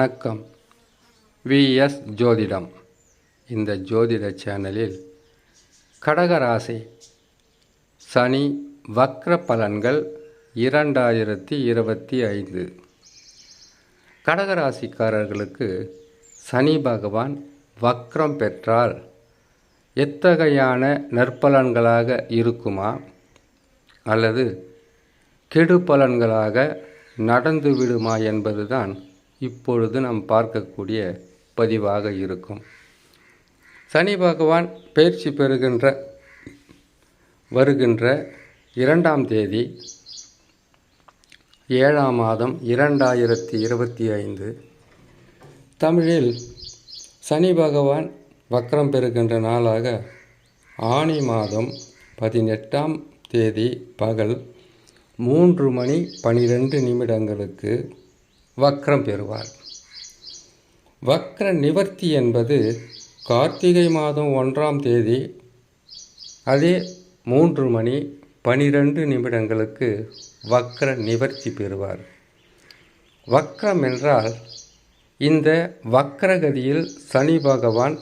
வணக்கம். விஎஸ் ஜோதிடம். இந்த ஜோதிட சேனலில் கடகராசி சனி வக்ர பலன்கள் இரண்டாயிரத்தி இருபத்தி ஐந்து. கடகராசிக்காரர்களுக்கு சனி பகவான் வக்ரம் பெற்றால் எத்தகையான நற்பலன்களாக இருக்குமா? அல்லது கெடு பலன்களாக நடந்துவிடுமா என்பதுதான் இப்பொழுது நாம் பார்க்கக்கூடிய பதிவாக இருக்கும். சனி பகவான் பயிற்சி பெறுகின்ற வருகின்ற இரண்டாம் தேதி ஏழாம் மாதம் இரண்டாயிரத்தி இருபத்தி ஐந்து. தமிழில் சனி பகவான் வக்ரம் பெறுகின்ற நாளாக ஆனி மாதம் பதினெட்டாம் தேதி பகல் மூன்று மணி பனிரெண்டு நிமிடங்களுக்கு வக்ரம் பெறுவார். வக்ர நிவர்த்தி என்பது கார்த்திகை மாதம் ஒன்றாம் தேதி அதே மூன்று மணி பனிரெண்டு நிமிடங்களுக்கு வக்ர நிவர்த்தி பெறுவார். வக்ரம் என்றால் இந்த வக்ரகதியில் சனி பகவான்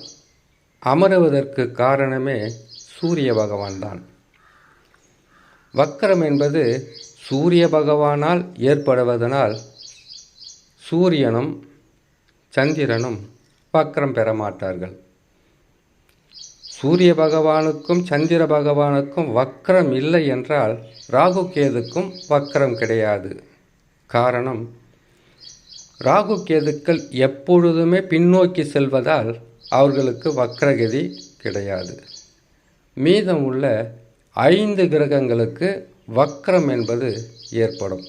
அமருவதற்கு காரணமே சூரிய பகவான் தான். வக்ரம் என்பது சூரிய பகவானால் ஏற்படுவதனால் சூரியனும் சந்திரனும் வக்ரம் பெற மாட்டார்கள். சூரிய பகவானுக்கும் சந்திர பகவானுக்கும் வக்ரம் இல்லை என்றால் ராகு கேதுக்கும் வக்ரம் கிடையாது. காரணம் ராகு கேதுக்கள் எப்பொழுதுமே பின்னோக்கி செல்வதால் அவர்களுக்கு வக்ரகதி கிடையாது. மீதம் உள்ள ஐந்து கிரகங்களுக்கு வக்ரம் என்பது ஏற்படும்.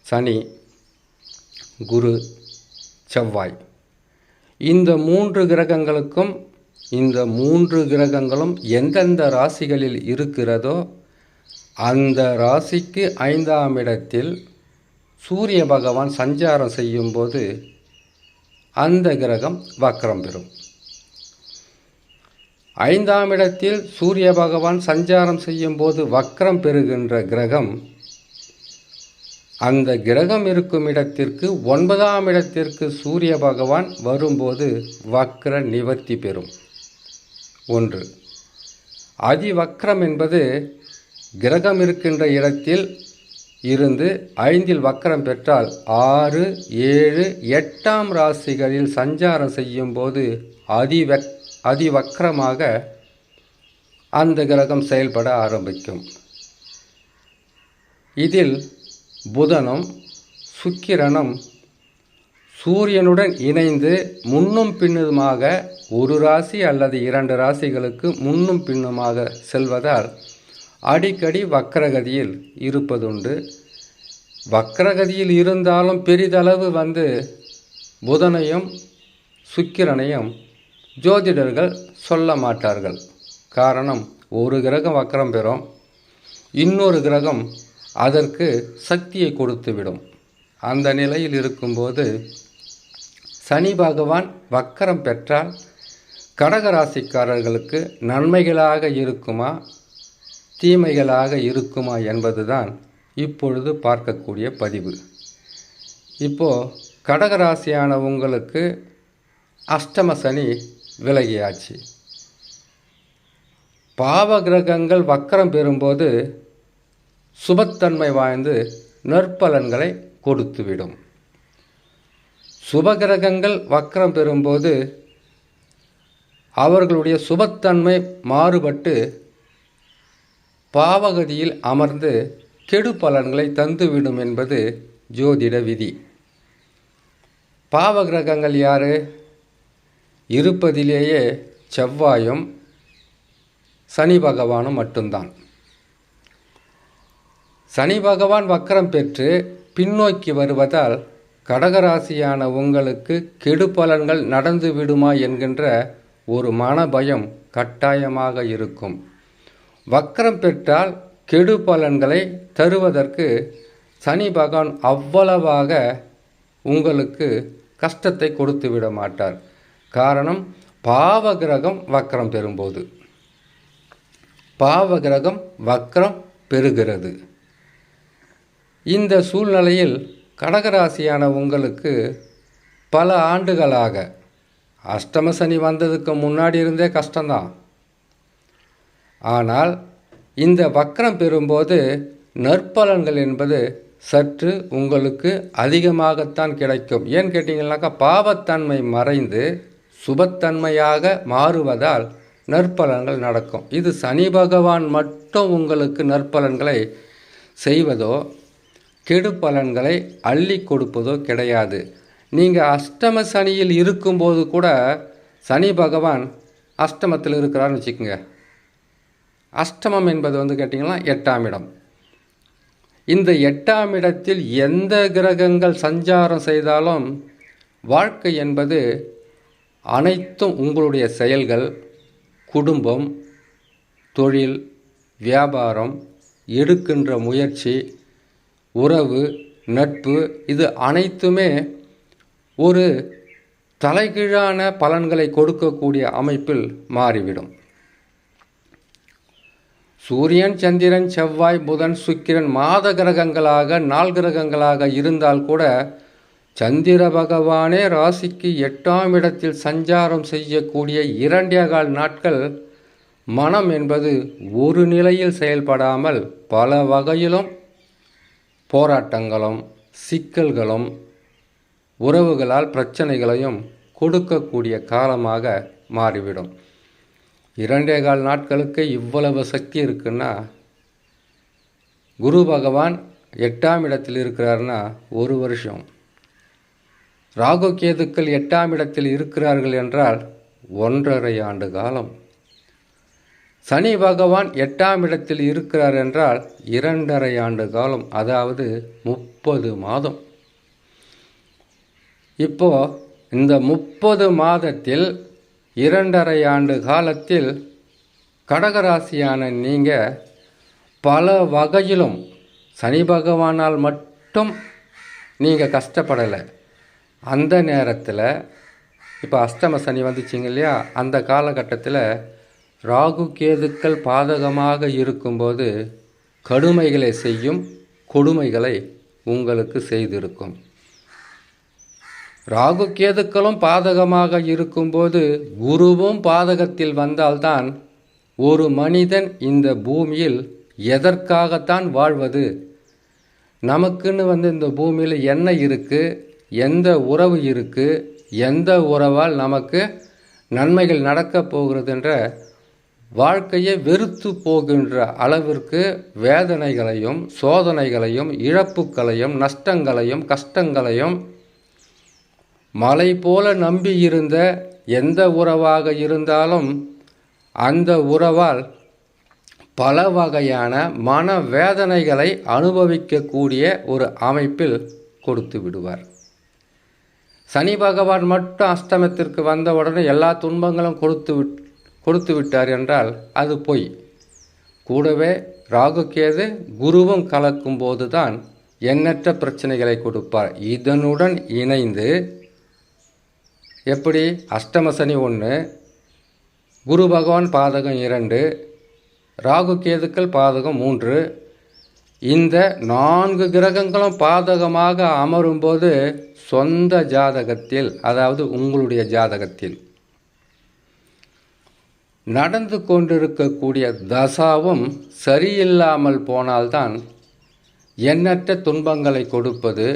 சனி குரு செவ்வாய். இந்த மூன்று கிரகங்களுக்கும் இந்த மூன்று கிரகங்களும் எந்தெந்த ராசிகளில் இருக்கிறதோ அந்த ராசிக்கு ஐந்தாம் இடத்தில் சூரிய பகவான் சஞ்சாரம் செய்யும்போது அந்த கிரகம் வக்ரம் பெறும். ஐந்தாம் இடத்தில் சூரிய பகவான் சஞ்சாரம் செய்யும்போது வக்ரம் பெறுகின்ற கிரகம் அந்த கிரகம் இருக்கும் இடத்திற்கு ஒன்பதாம் இடத்திற்கு சூரிய பகவான் வரும்போது வக்ர நிவர்த்தி பெறும். ஒன்று. அதிவக்ரம் என்பது கிரகம் இருக்கின்ற இடத்தில் இருந்து ஐந்தில் வக்ரம் பெற்றால் ஆறு ஏழு எட்டாம் ராசிகளில் சஞ்சாரம் செய்யும்போது அதிவக் அதிவக்ரமாக அந்த கிரகம் செயல்பட ஆரம்பிக்கும். இதில் புதனும் சுக்கிரனும் சூரியனுடன் இணைந்து முன்னும் பின்னுமாக ஒரு ராசி அல்லது இரண்டு ராசிகளுக்கு முன்னும் பின்னுமாக செல்வதால் அடிக்கடி வக்கரகதியில் இருப்பதுண்டு. வக்கரகதியில் இருந்தாலும் பெரிதளவு வந்து புதனையும் சுக்கிரனையும் ஜோதிடர்கள் சொல்ல மாட்டார்கள். காரணம் ஒரு கிரகம் வக்கரம் பெறும் இன்னொரு கிரகம் அதற்கு சக்தியை கொடுத்துவிடும். அந்த நிலையில் இருக்கும்போது சனி பகவான் வக்கரம் பெற்றால் கடகராசிக்காரர்களுக்கு நன்மைகளாக இருக்குமா தீமைகளாக இருக்குமா என்பதுதான் இப்பொழுது பார்க்கக்கூடிய பதிவு. இப்போது கடகராசியான உங்களுக்கு அஷ்டம சனி விலகியாச்சு. பாவ கிரகங்கள் வக்கரம் பெறும்போது சுபத்தன்மை வாய்ந்து நற்பலன்களை கொடுத்துவிடும். சுபகிரகங்கள் வக்கரம் பெறும்போது அவர்களுடைய சுபத்தன்மை மாறுபட்டு பாவகதியில் அமர்ந்து கெடு பலன்களை தந்துவிடும் என்பது ஜோதிட விதி. பாவகிரகங்கள் யாரு? இருப்பதிலேயே செவ்வாயும் சனி பகவானும் மட்டும்தான். சனி பகவான் வக்கரம் பெற்று பின்னோக்கி வருவதால் கடகராசியான உங்களுக்கு கெடு பலன்கள் நடந்து விடுமா என்கின்ற ஒரு மனபயம் கட்டாயமாக இருக்கும். வக்கரம் பெற்றால் கெடு பலன்களை தருவதற்கு சனி பகவான் அவ்வளவாக உங்களுக்கு கஷ்டத்தை கொடுத்து விட மாட்டார். காரணம் பாவகிரகம் வக்கரம் பெறும்போது. பாவகிரகம் வக்கரம் பெறுகிறது. இந்த சூழ்நிலையில் கடகராசியான உங்களுக்கு பல ஆண்டுகளாக அஷ்டம சனி வந்ததுக்கு முன்னாடி இருந்தே கஷ்டம்தான். ஆனால் இந்த வக்கரம் பெறும்போது நற்பலன்கள் என்பது சற்று உங்களுக்கு அதிகமாகத்தான் கிடைக்கும். ஏன்னு கேட்டிங்கனாக்கா பாவத்தன்மை மறைந்து சுபத்தன்மையாக மாறுவதால் நற்பலன்கள் நடக்கும். இது சனி பகவான் மட்டும் உங்களுக்கு நற்பலன்களை செய்வதோ கெடு பலன்களை அள்ளி கொடுப்பதோ கிடையாது. நீங்கள் அஷ்டம சனியில் இருக்கும்போது கூட சனி பகவான் அஷ்டமத்தில் இருக்கிறாருன்னு வச்சுக்கோங்க. அஷ்டமம் என்பது வந்து கேட்டிங்கன்னா எட்டாம் இடம். இந்த எட்டாம் இடத்தில் எந்த கிரகங்கள் சஞ்சாரம் செய்தாலும் வாழ்க்கை என்பது அனைத்தும் உங்களுடைய செயல்கள் குடும்பம் தொழில் வியாபாரம் எடுக்கின்ற முயற்சி உறவு நட்பு இது அனைத்துமே ஒரு தலைகீழான பலன்களை கொடுக்கக்கூடிய அமைப்பில் மாறிவிடும். சூரியன் சந்திரன் செவ்வாய் புதன் சுக்கிரன் மாத கிரகங்களாக நாள் கிரகங்களாக இருந்தால் கூட சந்திர பகவானே ராசிக்கு எட்டாம் இடத்தில் சஞ்சாரம் செய்யக்கூடிய இரண்டே கால் நாட்கள் மனம் என்பது ஒரு நிலையில் செயல்படாமல் பல வகையிலும் போராட்டங்களும் சிக்கல்களும் உறவுகளால் பிரச்சனைகளையும் கொடுக்கக்கூடிய காலமாக மாறிவிடும். இரண்டே கால் நாட்களுக்கு இவ்வளவு சக்தி இருக்குன்னா குரு பகவான் எட்டாம் இடத்தில் இருக்கிறார்னா ஒரு வருஷம். ராகு கேதுக்கள் எட்டாம் இடத்தில் இருக்கிறார்கள் என்றால் ஒன்றரை ஆண்டு காலம். சனி பகவான் எட்டாம் இடத்தில் இருக்கிறார் என்றால் இரண்டரை ஆண்டு காலம் அதாவது முப்பது மாதம். இப்போ இந்த முப்பது மாதத்தில் இரண்டரை ஆண்டு காலத்தில் கடகராசியான நீங்கள் பல வகையிலும் சனி பகவானால் மட்டும் நீங்கள் கஷ்டப்படலை. அந்த நேரத்தில் இப்போ அஷ்டம சனி வந்துச்சிங்க இல்லையா? அந்த காலகட்டத்தில் ராகு கேதுக்கள் பாதகமாக இருக்கும்போது கடுமைகளை செய்யும் கொடுமைகளை உங்களுக்கு செய்திருக்கும். ராகு கேதுக்களும் பாதகமாக இருக்கும்போது குருவும் பாதகத்தில் வந்தால்தான் ஒரு மனிதன் இந்த பூமியில் எதற்காகத்தான் வாழ்வது? நமக்குன்னு வந்து இந்த பூமியில் என்ன இருக்குது எந்த உறவு இருக்குது எந்த உறவால் நமக்கு நன்மைகள் நடக்கப் போகிறதுன்ற வாழ்க்கையை வெறுத்து போகின்ற அளவிற்கு வேதனைகளையும் சோதனைகளையும் இழப்புகளையும் நஷ்டங்களையும் கஷ்டங்களையும் மலை போல நம்பியிருந்த எந்த உறவாக இருந்தாலும் அந்த உறவால் பல வகையான மன வேதனைகளை அனுபவிக்கக்கூடிய ஒரு அமைப்பில் கொடுத்து விடுவார். சனி பகவான் மட்டும் அஷ்டமத்திற்கு வந்த உடனே எல்லா துன்பங்களும் கொடுத்து விட் கொடுத்து விட்டார் என்றால் அது பொய். கூடவே ராகுகேது குருவும் கலக்கும் போதுதான் எண்ணற்ற பிரச்சனைகளை கொடுப்பார். இதனுடன் இணைந்து எப்படி? அஷ்டமசனி ஒன்று குரு பகவான் பாதகம் இரண்டு ராகு கேதுக்கள் பாதகம் மூன்று. இந்த நான்கு கிரகங்களும் பாதகமாக அமரும்போது சொந்த ஜாதகத்தில் அதாவது உங்களுடைய ஜாதகத்தில் நடந்து கொண்டிருக்கக்கூடிய தசாவும் சரியில்லாமல் போனால்தான் எண்ணற்ற துன்பங்களை கொடுப்பது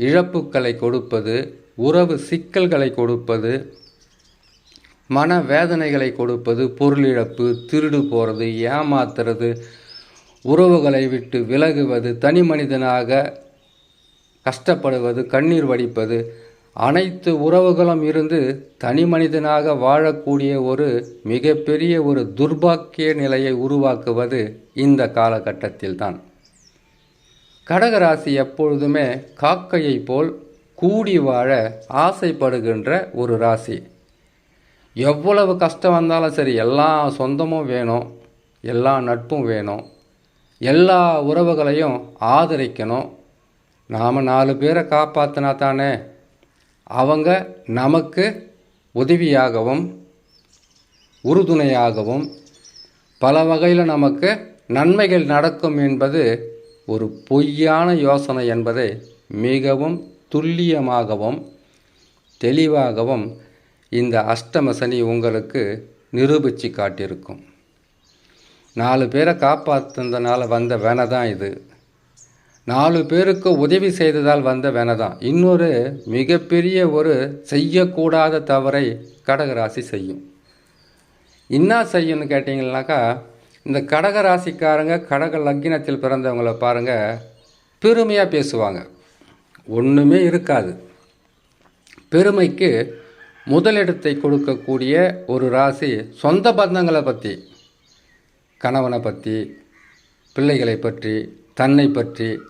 இழப்புக்களை கொடுப்பது உறவு சிக்கல்களை கொடுப்பது மன வேதனைகளை கொடுப்பது பொருளிழப்பு திருடு போகிறது ஏமாத்துறது உறவுகளை விட்டு விலகுவது தனி மனிதனாக கஷ்டப்படுவது கண்ணீர் வடிப்பது அனைத்து உறவுகளும் இருந்து தனி மனிதனாக வாழக்கூடிய ஒரு மிகப்பெரிய ஒரு துர்பாக்கிய நிலையை உருவாக்குவது இந்த காலகட்டத்தில்தான். கடகராசி எப்பொழுதுமே காக்கையை போல் கூடி வாழ ஆசைப்படுகின்ற ஒரு ராசி. எவ்வளவு கஷ்டம் வந்தாலும் சரி எல்லா சொந்தமும் வேணும் எல்லா நட்பும் வேணும் எல்லா உறவுகளையும் ஆதரிக்கணும். நாம் நாலு பேரை காப்பாற்றினா தானே அவங்க நமக்கு உதவியாகவும் உறுதுணையாகவும் பல வகையில் நமக்கு நன்மைகள் நடக்கும் என்பது ஒரு பொய்யான யோசனை என்பதை மிகவும் துல்லியமாகவும் தெளிவாகவும் இந்த அஷ்டம சனி உங்களுக்கு நிரூபித்து காட்டியிருக்கும். நாலு பேரை காப்பாற்றுனதுனால வந்த வேனை தான் இது. நாலு பேருக்கு உதவி செய்ததால் வந்த வினதான். தான் இன்னொரு மிகப்பெரிய ஒரு செய்யக்கூடாத தவறை கடகராசி செய்யும். என்ன செய்யும்னு கேட்டிங்கனாக்கா இந்த கடக ராசிக்காரங்க கடக லக்கினத்தில் பிறந்தவங்கள பாருங்கள் பெருமையாக பேசுவாங்க. ஒன்றுமே இருக்காது. பெருமைக்கு முதலிடத்தை கொடுக்கக்கூடிய ஒரு ராசி சொந்த பந்தங்களை பற்றி கணவனை பற்றி பிள்ளைகளை பற்றி தன்னை பற்றி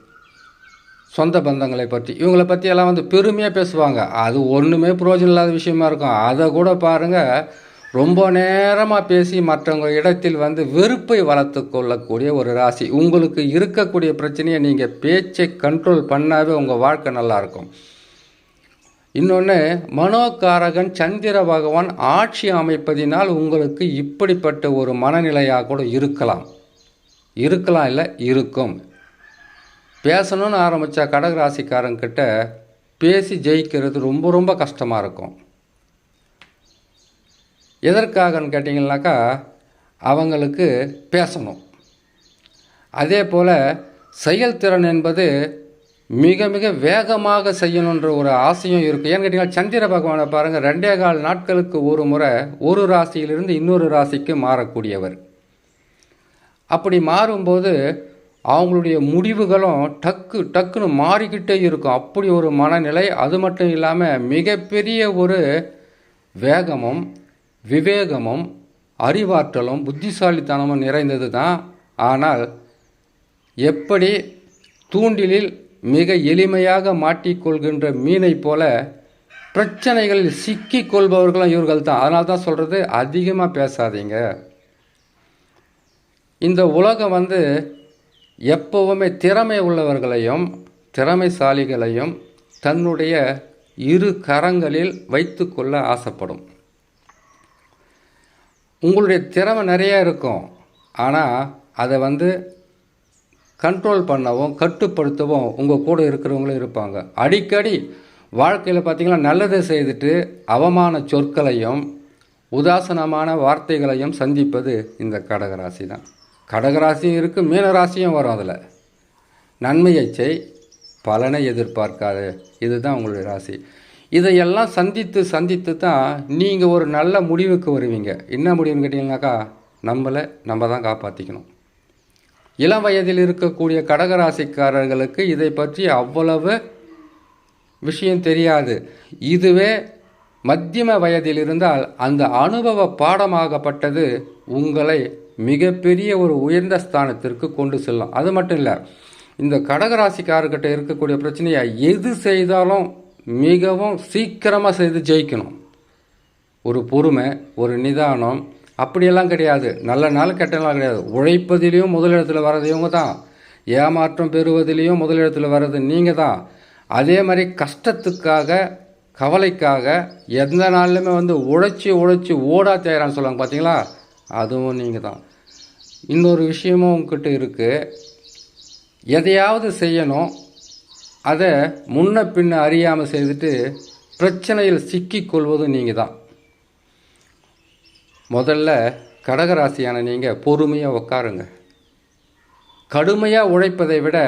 சொந்த பந்தங்களை பற்றி. இவங்களை பற்றி எல்லாம் வந்து பெருமையாக பேசுவாங்க. அது ஒன்றுமே புரோஜனம் இல்லாத விஷயமா இருக்கும். அதை கூட பாருங்கள் ரொம்ப நேரமாக பேசி மற்றவங்க இடத்தில் வந்து வெறுப்பை வளர்த்து கொள்ளக்கூடிய ஒரு ராசி. உங்களுக்கு இருக்கக்கூடிய பிரச்சனையை நீங்கள் பேச்சை கண்ட்ரோல் பண்ணாவே உங்கள் வாழ்க்கை நல்லாயிருக்கும் இன்னொன்று மனோகாரகன் சந்திர பகவான் ஆட்சி அமைப்பதினால் உங்களுக்கு இப்படிப்பட்ட ஒரு மனநிலையாக கூட இருக்கலாம். இருக்கலாம் இல்லை இருக்கும். பேசணும்னு ஆரம்பித்தா கடகராசிக்காரங்கிட்ட பேசி ஜெயிக்கிறது ரொம்ப ரொம்ப கஷ்டமாக இருக்கும். எதற்காகன்னு கேட்டிங்கனாக்கா அவங்களுக்கு பேசணும். அதே போல் செயல்திறன் என்பது மிக மிக வேகமாக செய்யணுன்ற ஒரு ஆசையும் இருக்குது ஏன்னு கேட்டிங்கன்னா சந்திர பகவானை பாருங்கள் ரெண்டே கால் நாட்களுக்கு ஒரு முறை ஒரு ராசியிலிருந்து இன்னொரு ராசிக்கு மாறக்கூடியவர். அப்படி மாறும்போது அவங்களுடைய முடிவுகளும் டக்கு டக்குன்னு மாறிக்கிட்டே இருக்கும். அப்படி ஒரு மனநிலை அது மட்டும் இல்லாமல் மிகப்பெரிய ஒரு வேகமும் விவேகமும் அறிவாற்றலும் புத்திசாலித்தனமும் நிறைந்தது தான். ஆனால் எப்படி தூண்டிலில் மிக எளிமையாக மாட்டிக்கொள்கின்ற மீனை போல பிரச்சனைகளில் சிக்கி கொள்பவர்களும் இவர்கள் தான். அதனால தான் சொல்கிறது அதிகமாக பேசாதீங்க. இந்த உலகம் வந்து எப்போவுமே திறமை உள்ளவர்களையும் திறமைசாலிகளையும் தன்னுடைய இரு கரங்களில் வைத்துக்கொள்ள ஆசைப்படும். உங்களுடைய திறமை நிறைய இருக்கும். ஆனால் அதை வந்து கண்ட்ரோல் பண்ணவும் கட்டுப்படுத்தவும் உங்கள் கூட இருக்கிறவங்களும் இருப்பாங்க. அடிக்கடி வாழ்க்கையில் பார்த்திங்கன்னா நல்லதை செய்துட்டு அவமான சொற்களையும் உதாசனமான வார்த்தைகளையும் சந்திப்பது இந்த கடகராசி தான் கடகராசியும் இருக்குது மீனராசியும் வரும் அதில். நன்மையை செய் பலனை எதிர்பார்க்காது இதுதான் உங்களுடைய ராசி. இதையெல்லாம் சந்தித்து சந்தித்து தான் நீங்கள் ஒரு நல்ல முடிவுக்கு வருவீங்க. என்ன முடிவுன்னு கேட்டிங்கனாக்கா நம்மளை நம்ம தான் காப்பாற்றிக்கணும் இளம் வயதில் இருக்கக்கூடிய கடகராசிக்காரர்களுக்கு இதை பற்றி அவ்வளவு விஷயம் தெரியாது. இதுவே மத்தியம வயதில் இருந்தால் அந்த அனுபவ பாடமாகப்பட்டது உங்களை மிகப்பெரிய ஒரு உயர்ந்த ஸ்தானத்திற்கு கொண்டு செல்லும் அது மட்டும் இல்லை இந்த கடகராசிக்காரர்கிட்ட இருக்கக்கூடிய பிரச்சனையை எது செய்தாலும் மிகவும் சீக்கிரமாக செய்து ஜெயிக்கணும். ஒரு பொறுமை ஒரு நிதானம் அப்படியெல்லாம் கிடையாது. நல்ல நாள் கெட்ட நாள் கிடையாது. உழைப்பதிலையும் முதலிடத்தில் வர்றது இவங்க தான். ஏமாற்றம் பெறுவதிலையும் முதலிடத்தில் வர்றது நீங்கள் தான். அதே மாதிரி கஷ்டத்துக்காக கவலைக்காக எந்த நாள்லையுமே வந்து உழைச்சி உழைச்சி ஓடா தேயிறான்னு சொல்லுவாங்க பார்த்தீங்களா அதுவும் நீங்கள் தான். இன்னொரு விஷயமும் உங்ககிட்ட இருக்குது எதையாவது செய்யணும். அதை முன்ன பின்ன அறியாமல் செய்துட்டு பிரச்சனையில் சிக்கிக்கொள்வதும் நீங்கள் தான் முதல்ல கடகராசியான நீங்கள் பொறுமையாக உக்காருங்க. கடுமையாக உழைப்பதை விட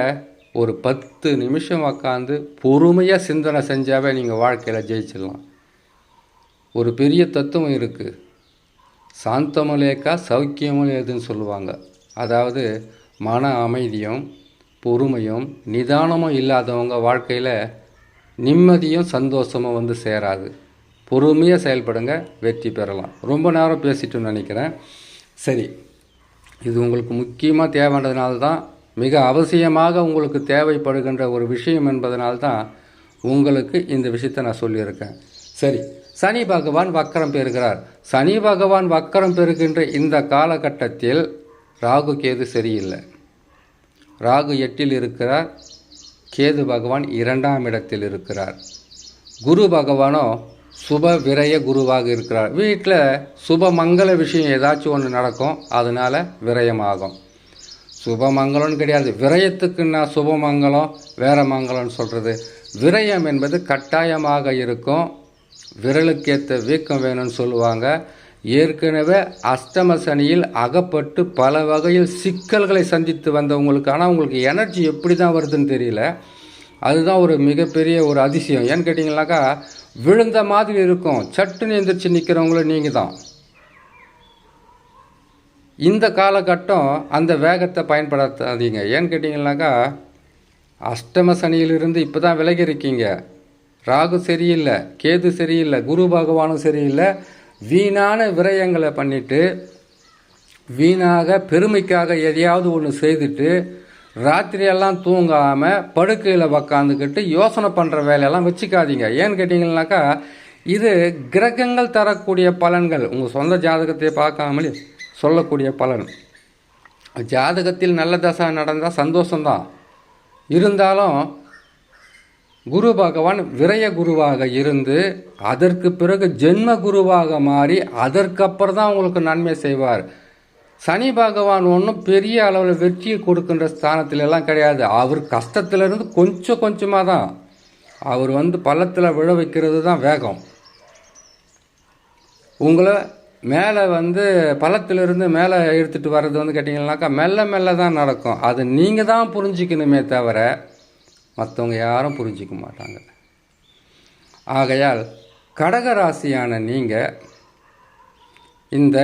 ஒரு பத்து நிமிஷம் உக்காந்து பொறுமையாக சிந்தனை செஞ்சாவே நீங்கள் வாழ்க்கையில் ஜெயிச்சிடலாம். ஒரு பெரிய தத்துவம் இருக்குது சாந்தமும் லேக்கா சௌக்கியமும் சௌக்கியமலேதுன்னு சொல்லுவாங்க. அதாவது மன அமைதியும் பொறுமையும் நிதானமும் இல்லாதவங்க வாழ்க்கையில் நிம்மதியும் சந்தோஷமும் வந்து சேராது. பொறுமையாக செயல்படுங்க வெற்றி பெறலாம். ரொம்ப நேரம் பேசிட்டோன்னு நினைக்கிறேன். சரி இது உங்களுக்கு முக்கியமாக தேவைன்றதுனால தான் மிக அவசியமாக உங்களுக்கு தேவைப்படுகின்ற ஒரு விஷயம் என்பதனால்தான் உங்களுக்கு இந்த விஷயத்தை நான் சொல்லியிருக்கேன். சரி சனி பகவான் வக்கரம் பெறுகிறார். சனி பகவான் வக்கரம் பெறுகின்ற இந்த காலகட்டத்தில் ராகு கேது சரியில்லை. ராகு எட்டில் இருக்கிறார். கேது பகவான் இரண்டாம் இடத்தில் இருக்கிறார். குரு பகவானோ சுப விரய குருவாக இருக்கிறார். வீட்டில் சுப மங்கள விஷயம் ஏதாச்சும் ஒன்று நடக்கும். அதனால் விரயமாகும். சுபமங்கலம்னு கிடையாது. விரயத்துக்குன்னா சுபமங்கலம் வேற மங்கலம்னு சொல்கிறது விரயம் என்பது கட்டாயமாக இருக்கும். விரலுக்கேற்ற வீக்கம் வேணும்னு சொல்லுவாங்க. ஏற்கனவே அஷ்டம சனியில் அகப்பட்டு பல வகையில் சிக்கல்களை சந்தித்து வந்தவங்களுக்கு ஆனால் உங்களுக்கு எனர்ஜி எப்படி தான் வருதுன்னு தெரியல. அதுதான் ஒரு மிகப்பெரிய ஒரு அதிசயம். ஏன்னு கேட்டிங்கனாக்கா விழுந்த மாதிரி இருக்கும். சட்டுன்னு எந்திரிச்சு நிற்கிறவங்களும் நீங்கள் தான் இந்த காலகட்டம் அந்த வேகத்தை பயன்படுத்தாதீங்க. ஏன்னு கேட்டிங்கனாக்கா அஷ்டம சனியிலிருந்து இப்போ தான் விலகி இருக்கீங்க. ராகு சரியில்லை கேது சரியில்லை குரு பகவானும் சரியில்லை வீணான விரயங்களை பண்ணிவிட்டு வீணாக பெருமைக்காக எதையாவது ஒன்று செய்துட்டு ராத்திரியெல்லாம் தூங்காமல் படுக்கையில் உக்காந்துக்கிட்டு யோசனை பண்ணுற வேலையெல்லாம் வச்சுக்காதீங்க. ஏன்னு கேட்டிங்கனாக்கா இது கிரகங்கள் தரக்கூடிய பலன்கள். உங்கள் சொந்த ஜாதகத்தை பார்க்காமலே சொல்லக்கூடிய பலன். ஜாதகத்தில் நல்ல தசை நடந்தால் சந்தோஷம்தான். இருந்தாலும் குரு பகவான் விரய குருவாக இருந்து அதற்கு பிறகு ஜென்ம குருவாக மாறி அதற்கப்புறம் தான் உங்களுக்கு நன்மை செய்வார். சனி பகவான் ஒன்றும் பெரிய அளவில் வெற்றியை கொடுக்கின்ற ஸ்தானத்திலெல்லாம் கிடையாது. அவர் கஷ்டத்திலிருந்து கொஞ்சம் கொஞ்சமாக தான் அவர் வந்து பள்ளத்தில் விழ வைக்கிறது தான் வேகம். உங்களை மேலே வந்து பள்ளத்திலிருந்து மேலே எடுத்துகிட்டு வர்றது வந்து கேட்டிங்கன்னாக்கா மெல்ல மெல்ல தான் நடக்கும். அது நீங்கள் தான் புரிஞ்சிக்கணுமே தவிர மற்றவங்க யாரும் புரிஞ்சிக்க மாட்டாங்க. ஆகையால் கடகராசியான நீங்கள் இந்த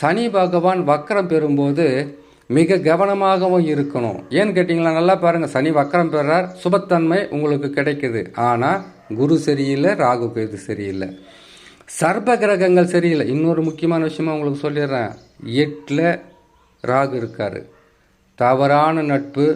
சனி பகவான் வக்கரம் பெறும்போது மிக கவனமாகவும் இருக்கணும். ஏன்னு கேட்டிங்களா நல்லா பாருங்கள் சனி வக்கரம் பெறார் சுபத்தன்மை உங்களுக்கு கிடைக்குது. ஆனால் குரு சரியில்லை ராகு கேது சரியில்லை. சர்ப கிரகங்கள் சரியில்லை. இன்னொரு முக்கியமான விஷயமா உங்களுக்கு சொல்லிடுறேன். எட்டில் ராகு இருக்கார். தவறான நட்பு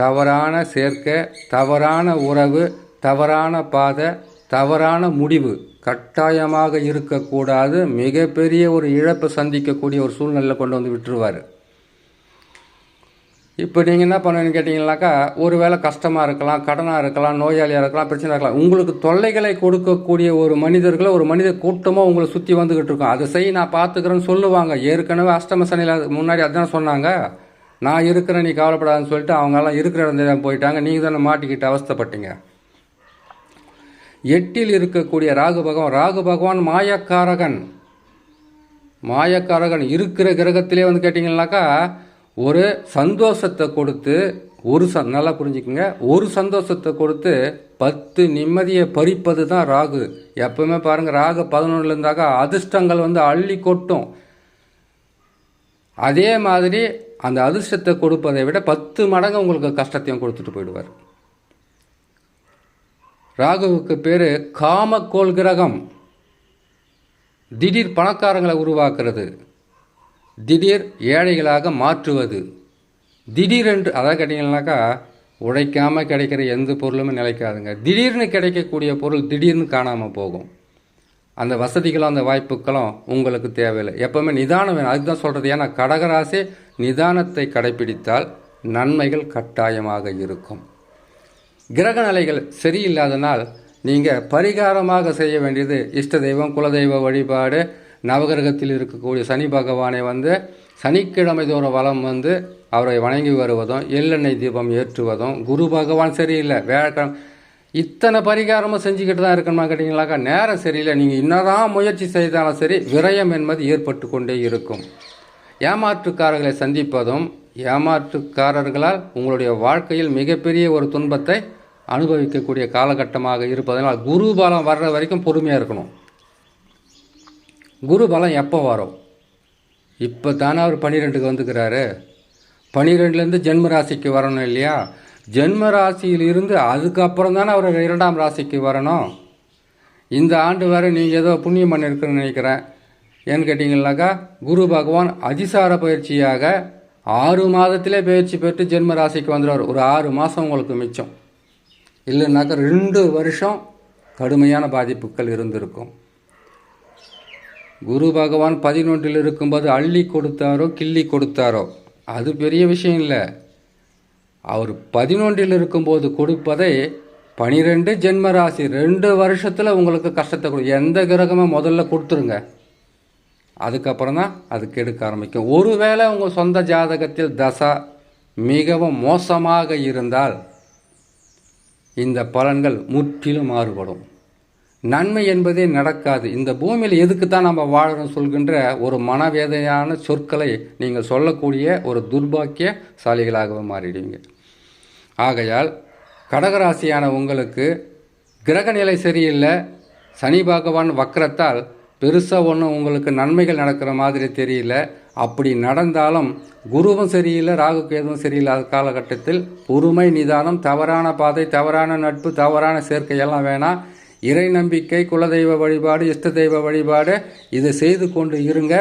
தவறான சேர்க்கை தவறான உறவு தவறான பாதை தவறான முடிவு கட்டாயமாக இருக்கக்கூடாது. மிகப்பெரிய ஒரு இழப்பை சந்திக்கக்கூடிய ஒரு சூழ்நிலை கொண்டு வந்து விட்டுருவார். இப்போ நீங்கள் என்ன பண்ணுவீங்கன்னு கேட்டிங்கனாக்கா ஒருவேளை கஷ்டமாக இருக்கலாம் கடனாக இருக்கலாம் நோயாளியாக இருக்கலாம் பிரச்சனை இருக்கலாம் உங்களுக்கு தொல்லைகளை கொடுக்கக்கூடிய ஒரு மனிதர்களை ஒரு மனித கூட்டமாக உங்களை சுற்றி வந்துக்கிட்டு இருக்கும். அதை செய் நான் பார்த்துக்கிறேன்னு சொல்லுவாங்க. ஏற்கனவே அஷ்டம சனியில் முன்னாடி அதுதான் சொன்னாங்க. நான் இருக்கிறேன் நீ கவலைப்படாதுன்னு சொல்லிட்டு அவங்கெல்லாம் இருக்கிற இடத்துல போயிட்டாங்க. நீங்கள் தானே மாட்டிக்கிட்டு அவஸ்தப்பட்டீங்க. எட்டில் இருக்கக்கூடிய ராகு பகவான் ராகு பகவான் மாயக்காரகன். மாயக்காரகன் இருக்கிற கிரகத்திலே வந்து கேட்டிங்கனாக்கா ஒரு சந்தோஷத்தை கொடுத்து ஒரு ச நல்லா புரிஞ்சுக்கோங்க. ஒரு சந்தோஷத்தை கொடுத்து பத்து நிம்மதியை பறிப்பது தான் ராகு. எப்பவுமே பாருங்கள் ராகு பதினொன்றில் இருந்தாக்கா அதிர்ஷ்டங்கள் வந்து அள்ளி கொட்டும். அதே மாதிரி அந்த அதிர்ஷ்டத்தை கொடுப்பதை விட பத்து மடங்கு உங்களுக்கு கஷ்டத்தையும் கொடுத்துட்டு போயிடுவார். ராகுவுக்கு பேர் காமக்கோள் கிரகம். திடீர் பணக்காரங்களை உருவாக்குறது. திடீர் ஏழைகளாக மாற்றுவது. திடீரென்று அதாவது கேட்டிங்கன்னாக்கா உழைக்காமல் கிடைக்கிற எந்த பொருளுமே நிலைக்காதுங்க. திடீர்னு கிடைக்கக்கூடிய பொருள் திடீர்னு காணாமல் போகும். அந்த வசதிகளும் அந்த வாய்ப்புகளும் உங்களுக்கு தேவையில்லை. எப்போவுமே நிதானம் வேணும். அதுக்கு தான் சொல்கிறது ஏன்னா கடகராசி நிதானத்தை கடைபிடித்தால் நன்மைகள் கட்டாயமாக இருக்கும். கிரக நிலைகள் சரியில்லாதனால் நீங்கள் பரிகாரமாக செய்ய வேண்டியது இஷ்ட தெய்வம் குலதெய்வ வழிபாடு நவகிரகத்தில் இருக்கக்கூடிய சனி பகவானை வந்து சனிக்கிழமை தோறும் வளம் வந்து அவரை வணங்கி வருவதும் எள்ளெண்ணெய் தீபம் ஏற்றுவதும் குரு பகவான் சரியில்லை வேழக்கிழமை. இத்தனை பரிகாரமும் செஞ்சுக்கிட்டு தான் இருக்கணுமா கேட்டிங்களாக்கா நேரம் சரியில்லை. நீங்கள் இன்னதான் முயற்சி செய்தாலும் சரி விரயம் என்பது ஏற்பட்டு கொண்டே இருக்கும். ஏமாற்றுக்காரர்களை சந்திப்பதும் ஏமாற்றுக்காரர்களால் உங்களுடைய வாழ்க்கையில் மிகப்பெரிய ஒரு துன்பத்தை அனுபவிக்கக்கூடிய காலகட்டமாக இருப்பதனால் குரு பலம் வர்ற வரைக்கும் பொறுமையாக இருக்கணும். குரு பலம் எப்போ வரும்? இப்போ தானே அவர் பன்னிரெண்டுக்கு வந்துக்கிறாரு. பன்னிரெண்டுலேருந்து ஜென்ம ராசிக்கு வரணும் இல்லையா? ஜென்ம ராசியில் இருந்து அதுக்கப்புறம் தானே அவர் இரண்டாம் ராசிக்கு வரணும். இந்த ஆண்டு வரை நீங்கள் ஏதோ புண்ணியம் பண்ணியிருக்குன்னு நினைக்கிறேன். ஏன்னு கேட்டிங்கனாக்கா குரு பகவான் அதிசார பயிற்சியாக ஆறு மாதத்திலே பயிற்சி பெற்று ஜென்ம ராசிக்கு வந்துடுவார். ஒரு ஆறு மாதம் உங்களுக்கு மிச்சம். இல்லைன்னாக்கா ரெண்டு வருஷம் கடுமையான பாதிப்புகள் இருந்திருக்கும். குரு பகவான் பதினொன்றில் இருக்கும்போது அள்ளி கொடுத்தாரோ கிள்ளி கொடுத்தாரோ அது பெரிய விஷயம் இல்லை. அவர் பதினொன்றில் இருக்கும்போது கொடுப்பதை பனிரெண்டு ஜென்ம ராசி ரெண்டு வருஷத்தில் உங்களுக்கு கஷ்டத்தை கொடு. எந்த கிரகமும் முதல்ல கொடுத்துருங்க. அதுக்கப்புறம் தான் அது கெடுக்க ஆரம்பிக்கும். ஒருவேளை உங்கள் சொந்த ஜாதகத்தில் தசா மிகவும் மோசமாக இருந்தால் இந்த பலன்கள் முற்றிலும் மாறுபடும். நன்மை என்பதே நடக்காது. இந்த பூமியில் எதுக்கு தான் நம்ம வாழணும் சொல்கின்ற ஒரு மனவேதையான சொற்களை நீங்கள் சொல்லக்கூடிய ஒரு துர்பாக்கியசாலிகளாகவே மாறிடுவீங்க. ஆகையால் கடகராசியான உங்களுக்கு கிரகநிலை சரியில்லை. சனி பகவான் வக்கரத்தால் பெருசாக ஒன்றும் உங்களுக்கு நன்மைகள் நடக்கிற மாதிரி தெரியல. அப்படி நடந்தாலும் குருவும் சரியில்லை ராகு கேதுவும் சரியில்லாத காலகட்டத்தில் பொறுமை நிதானம் தவறான பாதை தவறான நட்பு தவறான சேர்க்கையெல்லாம் வேணாம். இறை நம்பிக்கை குலதெய்வ வழிபாடு இஷ்ட தெய்வ வழிபாடு இதை செய்து கொண்டு இருங்க.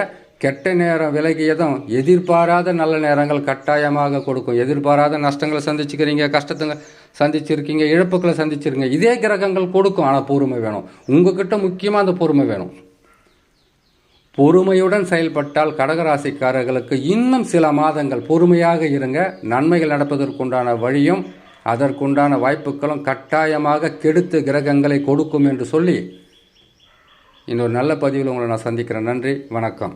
கெட்ட நேரம் விலகியதும் எதிர்பாராத நல்ல நேரங்கள் கட்டாயமாக கொடுக்கும். எதிர்பாராத நஷ்டங்களை சந்திச்சுக்கிறீங்க கஷ்டத்துங்க சந்திச்சிருக்கீங்க இழப்புகளை சந்திச்சிருங்க. இதே கிரகங்கள் கொடுக்கும் ஆனால் பொறுமை வேணும். உங்ககிட்ட முக்கியமாக அந்த பொறுமை வேணும். பொறுமையுடன் செயல்பட்டால் கடகராசிக்காரர்களுக்கு இன்னும் சில மாதங்கள் பொறுமையாக இருங்க. நன்மைகள் நடப்பதற்குண்டான வழியும் அதற்குண்டான வாய்ப்புகளும் கட்டாயமாக கெடுத்து கிரகங்களை கொடுக்கும் என்று சொல்லி இன்னொரு நல்ல பதிவில் உங்களை நான் சந்திக்கிறேன். நன்றி வணக்கம்.